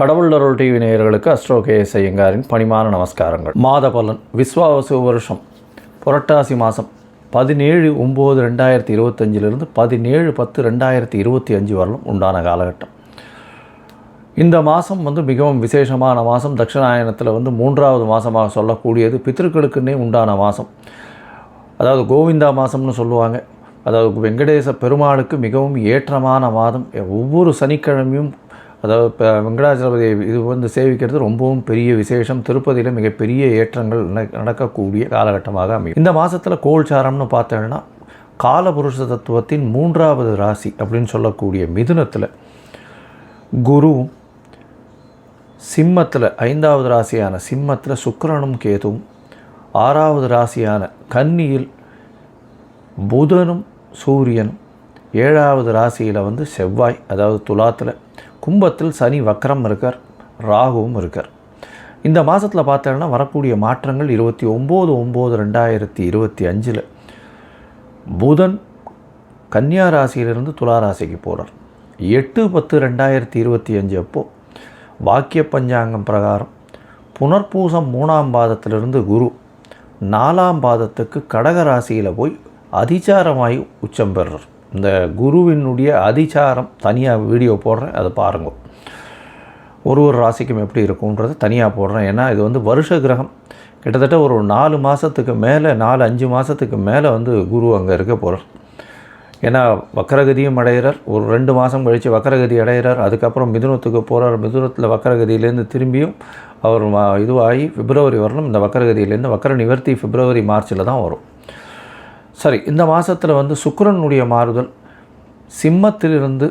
கடவுள் அருள் டிவி நேயர்களுக்கு astro KS ஐயங்காரின் பணிமான நமஸ்காரங்கள். மாத பலன் விஸ்வாவசு வருஷம் புரட்டாசி மாதம் பதினேழு ஒம்பது ரெண்டாயிரத்தி இருபத்தஞ்சிலிருந்து பதினேழு பத்து ரெண்டாயிரத்தி இருபத்தி அஞ்சு வரலும் உண்டான காலகட்டம். இந்த மாதம் வந்து மிகவும் விசேஷமான மாதம் தட்சிணாயனத்தில் வந்து மூன்றாவது மாதமாக சொல்லக்கூடியது பித்திருக்களுக்குன்னே உண்டான மாதம் அதாவது கோவிந்தா மாதம்னு சொல்லுவாங்க. அதாவது வெங்கடேச பெருமாளுக்கு மிகவும் ஏற்றமான மாதம். ஒவ்வொரு சனிக்கிழமையும் அதாவது இப்போ வெங்கடாச்சலபதி இது வந்து சேவிக்கிறது ரொம்பவும் பெரிய விசேஷம். திருப்பதியில் மிகப்பெரிய ஏற்றங்கள் நடக்கக்கூடிய காலகட்டமாக அமையும். இந்த மாதத்தில் கோல்சாரம்னு பார்த்தோம்னா காலபுருஷ தத்துவத்தின் மூன்றாவது ராசி அப்படின்னு சொல்லக்கூடிய மிதுனத்தில் குருவும் சிம்மத்தில் ஐந்தாவது ராசியான சிம்மத்தில் சுக்கரனும் கேதுவும் ஆறாவது ராசியான கன்னியில் புதனும் சூரியனும் ஏழாவது ராசியில் வந்து செவ்வாய் அதாவது துலாத்தில் கும்பத்தில் சனி வக்கரம் இருக்கார் ராகுவும் இருக்கார். இந்த மாதத்தில் பார்த்தோன்னா வரக்கூடிய மாற்றங்கள் இருபத்தி ஒம்பது ஒம்பது ரெண்டாயிரத்தி இருபத்தி அஞ்சில். புதன் கன்னியா ராசியிலிருந்து துலா ராசிக்கு போகிறார் எட்டு பத்து ரெண்டாயிரத்தி இருபத்தி அஞ்சு அப்போது வாக்கிய பஞ்சாங்கம் பிரகாரம் புனர்பூசம் மூணாம் பாதத்திலிருந்து குரு நாலாம் பாதத்துக்கு கடக ராசியில் போய் அதிச்சாரமாகி உச்சம் பெறுறார். இந்த குருவினுடைய அதிச்சாரம் தனியாக வீடியோ போடுறேன் அதை பாருங்க. ஒரு ஒரு ராசிக்கும் எப்படி இருக்கும்ன்றது தனியாக போடுறேன். ஏன்னா இது வந்து வருஷ கிரகம். கிட்டத்தட்ட ஒரு நாலு மாதத்துக்கு மேலே நாலு அஞ்சு மாதத்துக்கு மேலே வந்து குரு அங்கே இருக்க போகிறார் ஏன்னா வக்கரகதியும் அடைகிறார் ஒரு ரெண்டு மாதம் கழித்து வக்கரகதி அடைகிறார் அதுக்கப்புறம் மிதுனத்துக்கு போகிறார் மிதுனத்தில் வக்கரகதியிலேருந்து திரும்பியும் அவர் இதுவாகி பிப்ரவரி வரணும். இந்த வக்கரகதியிலேருந்து வக்கர நிவர்த்தி பிப்ரவரி மார்ச்சில் தான் வரும். சரி இந்த மாதத்தில் வந்து சுக்கரனுடைய மாறுதல் சிம்மத்திலிருந்து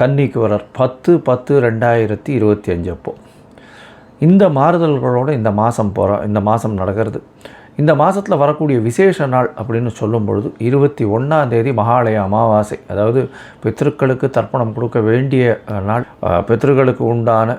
கன்னிக்கு வரார். பத்து பத்து ரெண்டாயிரத்தி இருபத்தி அஞ்சு அப்போ. இந்த மாறுதல்களோடு இந்த மாதம் போகிற இந்த மாதம் நடக்கிறது. இந்த மாதத்தில் வரக்கூடிய விசேஷ நாள் அப்படின்னு சொல்லும் பொழுது இருபத்தி ஒன்றாம் தேதி மகாலய அமாவாசை. அதாவது பித்திருக்களுக்கு தர்ப்பணம் கொடுக்க வேண்டிய நாள் பித்திருக்களுக்கு உண்டான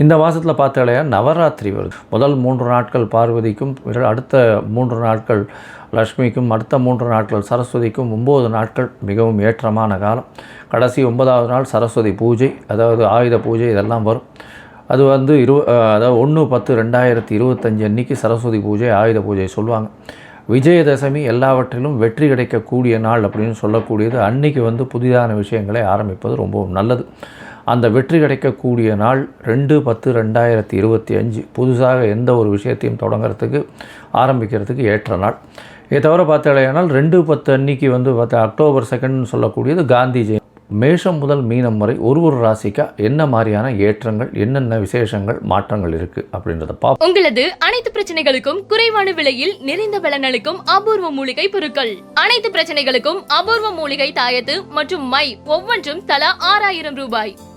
இந்த மாதத்தில் பார்த்தாலே நவராத்திரி வருது. முதல் மூன்று நாட்கள் பார்வதிக்கும் அடுத்த மூன்று நாட்கள் லக்ஷ்மிக்கும் அடுத்த மூன்று நாட்கள் சரஸ்வதிக்கும் ஒம்பது நாட்கள் மிகவும் ஏற்றமான காலம். கடைசி ஒன்பதாவது நாள் சரஸ்வதி பூஜை அதாவது ஆயுத பூஜை இதெல்லாம் வரும். அது வந்து இரு அதாவது ஒன்று பத்து ரெண்டாயிரத்தி இருபத்தஞ்சு அன்னைக்கு சரஸ்வதி பூஜை ஆயுத பூஜை சொல்லுவாங்க. விஜயதசமி எல்லாவற்றிலும் வெற்றி கிடைக்கக்கூடிய நாள் அப்படின்னு சொல்லக்கூடியது. அன்னைக்கு வந்து புதிதான விஷயங்களை ஆரம்பிப்பது ரொம்பவும் நல்லது. அந்த வெற்றி கிடைக்கக்கூடிய நாள் ரெண்டு பத்து ரெண்டாயிரத்தி இருபத்தி அஞ்சு. புதுசாக எந்த ஒரு விஷயத்தையும் தொடங்குறதுக்கு ஆரம்பிக்கிறதுக்கு ஏற்ற நாள். இதை தவிர பார்த்தாலேயானால் ரெண்டு பத்து அன்னைக்கு வந்து பார்த்தா அக்டோபர் செகண்ட்னு சொல்லக்கூடியது காந்தி ஜெயந்தி. மேஷம் முதல் மீனம் வரை ஒரு ஒரு ராசிக்கா என்ன மாதிரியான ஏற்றங்கள் என்னென்ன விசேஷங்கள் மாற்றங்கள் இருக்குது அப்படின்றத பார்ப்போம் உங்களது அனைத்து பிரச்சனைகளுக்கும் குறைவான விலையில் நிறைந்த பலனளிக்கும் அபூர்வ மூலிகை பொருட்கள். அனைத்து பிரச்சனைகளுக்கும் அபூர்வ மூலிகை தாயத்து மற்றும் மை ஒவ்வொன்றும் தலா ஆறாயிரம் ரூபாய்.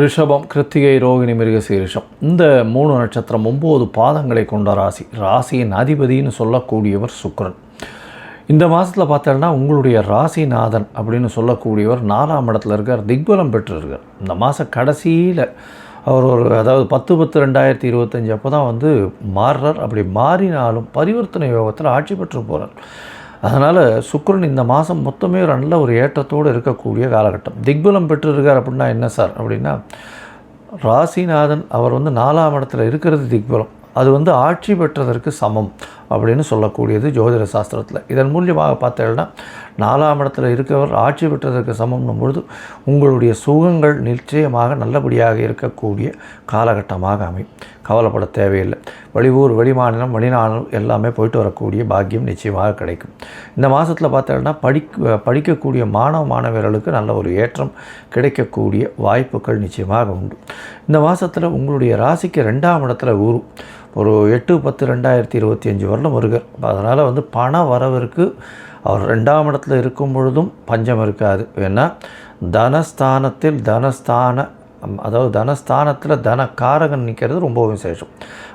ரிஷபம் கிருத்திகை ரோகிணி மிருகசீரிஷம் இந்த மூணு நட்சத்திரம் ஒம்பது பாதங்களை கொண்ட ராசி. ராசியின் அதிபதின்னு சொல்லக்கூடியவர் சுக்கரன். இந்த மாதத்தில் பார்த்தோன்னா உங்களுடைய ராசிநாதன் அப்படின்னு சொல்லக்கூடியவர் நாலாம் இடத்துல இருக்கார் திக்பலம் பெற்றிருக்கார். இந்த மாத கடைசியில் அவர் ஒரு அதாவது பத்து பத்து ரெண்டாயிரத்தி இருபத்தஞ்சி அப்போ தான் வந்து மாறுறார். அப்படி மாறினாலும் பரிவர்த்தனை யோகத்தில் ஆட்சி பெற்று போகிறார் அதனால் சுக்கரன் இந்த மாதம் மொத்தமே ஒரு நல்ல ஒரு ஏற்றத்தோடு இருக்கக்கூடிய காலகட்டம். திக்பலம் பெற்றிருக்கார் அப்படின்னா என்ன சார்? அப்படின்னா ராசிநாதன் அவர் வந்து நாலாம் இடத்துல இருக்கிறது திக்பலம். அது வந்து ஆட்சி பெற்றதற்கு சமம். அப்படின்னு சொல்லக்கூடியது ஜோதிட சாஸ்திரத்தில். இதன் மூலியமாக பார்த்தீங்கன்னா நாலாம் இடத்துல இருக்கவர் ஆட்சி பெற்றதற்கு சமம்னும் பொழுது உங்களுடைய சுகங்கள் நிச்சயமாக நல்லபடியாக இருக்கக்கூடிய காலகட்டமாக அமையும். கவலைப்பட தேவையில்லை. வெளியூர் வெளிமாநிலம் வெளிநாடு எல்லாமே போயிட்டு வரக்கூடிய பாக்கியம் நிச்சயமாக கிடைக்கும். இந்த மாதத்தில் பார்த்தீங்கன்னா படிக்க படிக்கக்கூடிய மாணவ மாணவர்களுக்கு நல்ல ஒரு ஏற்றம் கிடைக்கக்கூடிய வாய்ப்புகள் நிச்சயமாக உண்டு. இந்த மாதத்தில் உங்களுடைய ராசிக்கு ரெண்டாம் இடத்துல ஊரும் ஒரு எட்டு பத்து ரெண்டாயிரத்தி இருபத்தி அஞ்சு வருடம் முருகர். அதனால் வந்து பண வரவிற்கு அவர் ரெண்டாம் இடத்துல இருக்கும் பொழுதும் பஞ்சம் இருக்காது. ஏன்னா தனஸ்தானத்தில் தனஸ்தான அதாவது தனஸ்தானத்தில் தன காரகன் நிற்கிறது ரொம்ப விசேஷம்.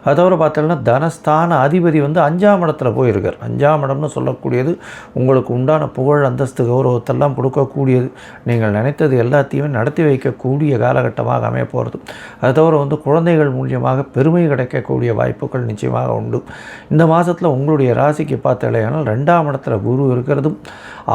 அது தவிர பார்த்தீங்கன்னா தனஸ்தான அதிபதி வந்து அஞ்சாம் இடத்துல போயிருக்கார். அஞ்சாம் இடம்னு சொல்லக்கூடியது உங்களுக்கு உண்டான புகழ் அந்தஸ்து கௌரவத்தெல்லாம் கொடுக்கக்கூடியது. நீங்கள் நினைத்தது எல்லாத்தையுமே நடத்தி வைக்கக்கூடிய காலகட்டமாக அமைய போகிறது அது தவிர வந்து குழந்தைகள் மூலியமாக பெருமை கிடைக்கக்கூடிய வாய்ப்புகள் நிச்சயமாக உண்டு. இந்த மாதத்தில் உங்களுடைய ராசிக்கு பார்த்தலையானால் ரெண்டாம் இடத்துல குரு இருக்கிறதும்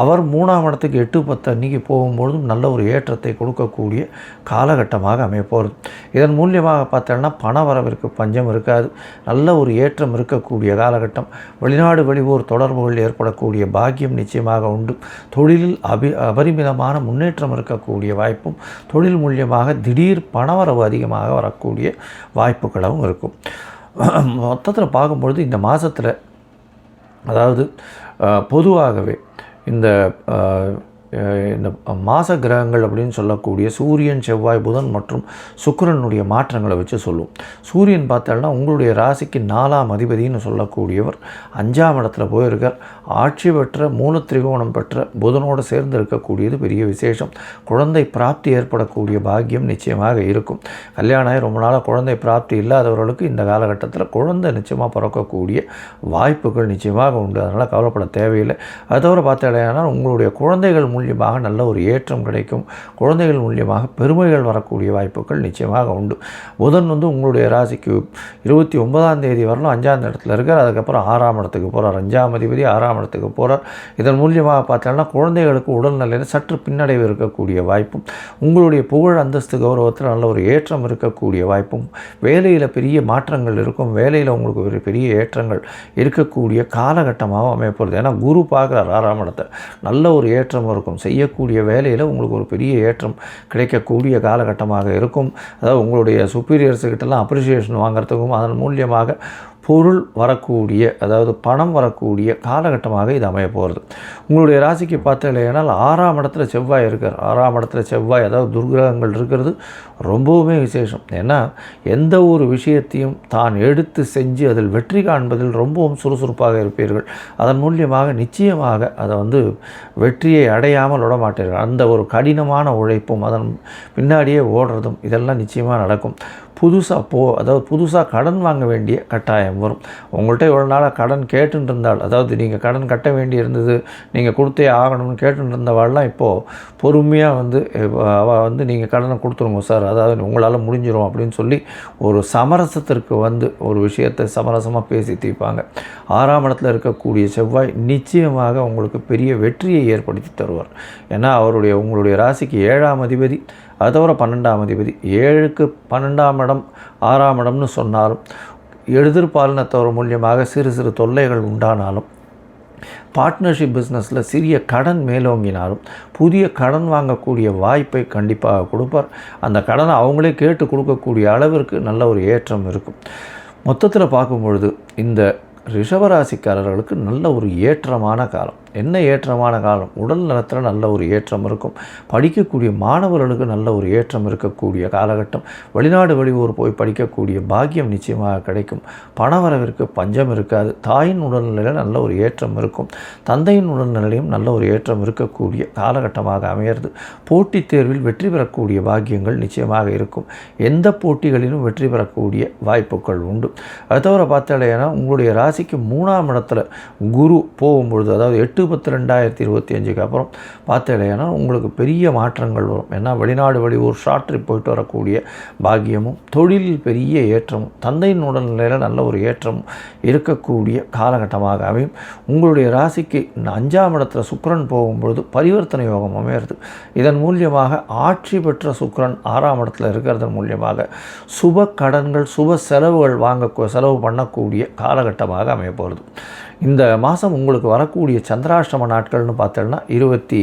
அவர் மூணாம் இடத்துக்கு எட்டு பத்து அன்னைக்கு போகும்பொழுதும் நல்ல ஒரு ஏற்றத்தை கொடுக்கக்கூடிய காலகட்டம் காலமாக அமையப்போகிறது இதன் மூலியமாக பார்த்தோன்னா பண வரவிற்கு பஞ்சம் இருக்காது. நல்ல ஒரு ஏற்றம் இருக்கக்கூடிய காலகட்டம். வெளிநாடு வெளியூர் தொடர்புகள் ஏற்படக்கூடிய பாக்கியம் நிச்சயமாக உண்டு. தொழிலில் அபி அபரிமிதமான முன்னேற்றம் இருக்கக்கூடிய வாய்ப்பும் தொழில் மூலியமாக திடீர் பணவரவு அதிகமாக வரக்கூடிய வாய்ப்புகளும் இருக்கும். மொத்தத்தில் பார்க்கும்பொழுது இந்த மாதத்தில் அதாவது பொதுவாகவே இந்த இந்த மாச கிரகங்கள் அப்படின்னு சொல்லக்கூடிய சூரியன் செவ்வாய் புதன் மற்றும் சுக்கரனுடைய மாற்றங்களை வச்சு சொல்லுவோம் சூரியன் பார்த்தோம்னா உங்களுடைய ராசிக்கு நாலாம் அதிபதின்னு சொல்லக்கூடியவர் அஞ்சாம் இடத்துல போயிருக்கார். ஆட்சி பெற்ற மூல திரிகோணம் பெற்ற புதனோடு சேர்ந்து இருக்கக்கூடியது பெரிய விசேஷம். குழந்தை பிராப்தி ஏற்படக்கூடிய பாக்கியம் நிச்சயமாக இருக்கும். கல்யாணம் ஆகி ரொம்ப நாளாக குழந்தை பிராப்தி இல்லாதவர்களுக்கு இந்த காலகட்டத்தில் குழந்தை நிச்சயமாக பிறக்கக்கூடிய வாய்ப்புகள் நிச்சயமாக உண்டு. அதனால் கவலைப்பட தேவையில்லை. அது தவிர பார்த்தீங்கன்னா உங்களுடைய குழந்தைகள் மூலியமாக நல்ல ஒரு ஏற்றம் கிடைக்கும். குழந்தைகள் மூலியமாக பெருமைகள் வரக்கூடிய வாய்ப்புகள் நிச்சயமாக உண்டு. புதன் வந்து உங்களுடைய ராசிக்கு இருபத்தி ஒன்பதாம் தேதி வரலும் அஞ்சாம் இடத்துல இருக்கார். அதுக்கப்புறம் ஆறாம் இடத்துக்கு போகிறார் அஞ்சாம் அதிபதி ஆறாம் இடத்துக்கு போகிறார் இதன் மூலியமாக பார்த்தோன்னா குழந்தைகளுக்கு உடல்நிலையில் சற்று பின்னடைவு இருக்கக்கூடிய வாய்ப்பும் உங்களுடைய புகழ் அந்தஸ்து கௌரவத்தில் நல்ல ஒரு ஏற்றம் இருக்கக்கூடிய வாய்ப்பும் வேலையில் பெரிய மாற்றங்கள் இருக்கும். வேலையில் உங்களுக்கு ஒரு பெரிய ஏற்றங்கள் இருக்கக்கூடிய காலகட்டமாகவும் அமையப்படுது ஏன்னா குரு பார்க்குறார் ஆறாம் இடத்தை நல்ல ஒரு ஏற்றம் இருக்கும். செய்யக்கூடிய வேலையில் உங்களுக்கு ஒரு பெரிய ஏற்றம் கிடைக்கக்கூடிய காலகட்டமாக இருக்கும். அதாவது உங்களுடைய சுப்பீரியர்ஸுக்கிட்டலாம் அப்ரிசியேஷன் வாங்குறதுக்கும் அதன் மூலியமாக பொருள் வரக்கூடிய அதாவது பணம் வரக்கூடிய காலகட்டமாக இது அமைய போகிறது உங்களுடைய ராசிக்கு பார்த்தீங்கன்னா ஆறாம் இடத்துல செவ்வாய் இருக்கார். ஆறாம் இடத்துல செவ்வாய் அதாவது துர்கிரகங்கள் இருக்கிறது ரொம்பவுமே விசேஷம். ஏன்னா எந்த ஒரு விஷயத்தையும் தான் எடுத்து செஞ்சு அதில் வெற்றி காண்பதில் ரொம்பவும் சுறுசுறுப்பாக இருப்பீர்கள். அதன் மூலியமாக நிச்சயமாக அதை வந்து வெற்றியை அடையாமல் விட மாட்டீர்கள். அந்த ஒரு கடினமான உழைப்பும் அதன் பின்னாடியே ஓடுறதும் இதெல்லாம் நிச்சயமாக நடக்கும். புதுசாக போ அதாவது புதுசாக கடன் வாங்க வேண்டிய கட்டாயம் வரும். உங்கள்கிட்ட இவ்வளோ நாளாக கடன் கேட்டுட்டு இருந்தால் அதாவது நீங்கள் கடன் கட்ட வேண்டி இருந்தது நீங்கள் கொடுத்தே ஆகணும்னு கேட்டுட்டு இருந்தவாள்லாம் இப்போது பொறுமையாக வந்து அவள் வந்து நீங்கள் கடனை கொடுத்துருங்க சார் அதாவது உங்களால் முடிஞ்சிடும் அப்படின்னு சொல்லி ஒரு சமரசத்திற்கு வந்து ஒரு விஷயத்தை சமரசமாக பேசி தீர்ப்பாங்க. ஆறாம் இடத்துல இருக்கக்கூடிய செவ்வாய் நிச்சயமாக உங்களுக்கு பெரிய வெற்றியை ஏற்படுத்தி தருவார். ஏன்னா அவருடைய உங்களுடைய ராசிக்கு ஏழாம் அதிபதி அது தவிர பன்னெண்டாம் அதிபதி. ஏழுக்கு பன்னெண்டாம் இடம் ஆறாம் இடம்னு சொன்னாலும் எதிர்பாலினத்தவர் மூலியமாக சிறு சிறு தொல்லைகள் உண்டானாலும் பார்ட்னர்ஷிப் பிஸ்னஸில் சிறிய கடன் மேலோங்கினாலும் புதிய கடன் வாங்கக்கூடிய வாய்ப்பை கண்டிப்பாக கொடுப்பார். அந்த கடனை அவங்களே கேட்டு கொடுக்கக்கூடிய அளவிற்கு நல்ல ஒரு ஏற்றம் இருக்கும். மொத்தத்தில் பார்க்கும் பொழுது இந்த ரிஷபராசிக்காரர்களுக்கு நல்ல ஒரு ஏற்றமான காலம். என்ன ஏற்றமான காலம்? உடல் நலத்தில் நல்ல ஒரு ஏற்றம் இருக்கும். படிக்கக்கூடிய மாணவர்களுக்கு நல்ல ஒரு ஏற்றம் இருக்கக்கூடிய காலகட்டம். வெளிநாடு வெளியூர் போய் படிக்கக்கூடிய பாக்கியம் நிச்சயமாக கிடைக்கும். பணவரவிற்கு பஞ்சம் இருக்காது. தாயின் உடல்நிலையில் நல்ல ஒரு ஏற்றம் இருக்கும். தந்தையின் உடல்நிலையும் நல்ல ஒரு ஏற்றம் இருக்கக்கூடிய காலகட்டமாக அமையிறது. போட்டித் தேர்வில் வெற்றி பெறக்கூடிய பாக்கியங்கள் நிச்சயமாக இருக்கும். எந்த போட்டிகளிலும் வெற்றி பெறக்கூடிய வாய்ப்புகள் உண்டு. அது தவிர பார்த்தாலேனா உங்களுடைய ராசிக்கு மூணாம் இடத்துல குரு போகும்பொழுது அதாவது எட்டு பத்து ரெண்டாயிரத்தி இருபத்தி அஞ்சுக்கு அப்புறம் பார்த்தாலேனா உங்களுக்கு பெரிய மாற்றங்கள் வரும். ஏன்னா வெளிநாடு வெளியூர் ஷார்ட் ட்ரிப் போயிட்டு வரக்கூடிய பாக்கியமும் தொழிலில் பெரிய ஏற்றமும் தந்தையின் உடல்நிலையில் நல்ல ஒரு ஏற்றமும் இருக்கக்கூடிய காலகட்டமாக அமையும். உங்களுடைய ராசிக்கு இந்த அஞ்சாம் இடத்துல சுக்கரன் போகும்பொழுது பரிவர்த்தனை யோகம் அமையிறது. இதன் மூலியமாக ஆட்சி பெற்ற சுக்கரன் ஆறாம் இடத்துல இருக்கிறதன் மூலியமாக சுப கடன்கள் சுப செலவுகள் வாங்க செலவு பண்ணக்கூடிய காலகட்டமாக அமையப்போகிறது இந்த மாதம் உங்களுக்கு வரக்கூடிய சந்திராஷ்டம நாட்கள்னு பார்த்தோன்னா இருபத்தி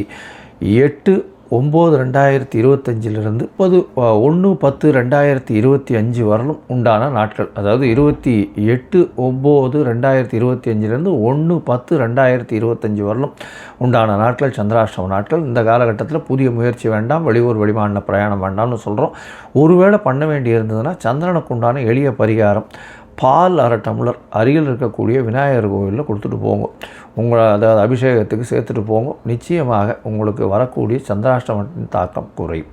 எட்டு ஒம்பது ரெண்டாயிரத்தி இருபத்தஞ்சிலிருந்து பது ஒன்று பத்து ரெண்டாயிரத்தி இருபத்தி அஞ்சு வரலும் உண்டான நாட்கள். அதாவது இருபத்தி எட்டு ஒம்பது ரெண்டாயிரத்தி இருபத்தி அஞ்சுலேருந்து ஒன்று பத்து ரெண்டாயிரத்தி இருபத்தஞ்சி வரலும் உண்டான நாட்கள் சந்திராஷ்டம நாட்கள். இந்த காலகட்டத்தில் புதிய முயற்சி வேண்டாம் வெளியூர் வெளிமாநில பிரயாணம் வேண்டாம்னு சொல்கிறோம் ஒருவேளை பண்ண வேண்டி இருந்ததுன்னா சந்திரனுக்கு உண்டான எளிய பரிகாரம் பால் அரை டம்ளர் அருகில் இருக்கக்கூடிய விநாயகர் கோவிலில் கொடுத்துட்டு போங்க. உங்களை அதாவது அபிஷேகத்துக்கு சேர்த்துட்டு போங்க. நிச்சயமாக உங்களுக்கு வரக்கூடிய சந்திராஷ்டமத்தின் தாக்கம் குறையும்.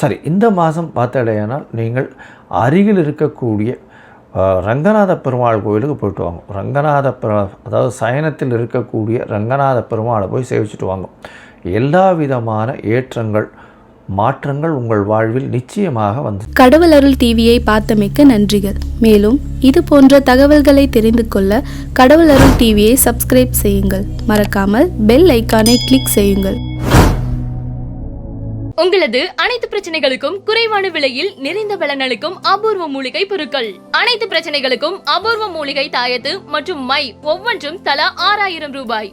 சரி இந்த மாதம் பார்த்தடையானால் நீங்கள் அருகில் இருக்கக்கூடிய ரங்கநாத பெருமாள் கோவிலுக்கு போயிட்டு வாங்க. ரங்கநாத பெரு அதாவது சயனத்தில் இருக்கக்கூடிய ரங்கநாத பெருமாளை போய் சேவிச்சுட்டு வாங்க. எல்லா விதமான ஏற்றங்கள் மாற்றங்கள் உங்கள் வாழ்வில் நிச்சயமாக வந்து கடவுள் அருள் டிவியை பார்த்தமைக்க நன்றிகள். மேலும் இது போன்ற தகவல்களை தெரிந்து கொள்ள கடவுள் அருள் டிவியை சப்ஸ்கிரைப் செய்யுங்கள். மறக்காமல் பெல் ஐக்கானை கிளிக் செய்யுங்கள். உங்களது அனைத்து பிரச்சனைகளுக்கும் குறைவான விலையில் நிறைந்த பலனளிக்கும் அபூர்வ மூலிகை பொருட்கள். அனைத்து பிரச்சனைகளுக்கும் அபூர்வ மூலிகை தாயத்து மற்றும் மை ஒவ்வொன்றும் தலா ஆறாயிரம் ரூபாய்.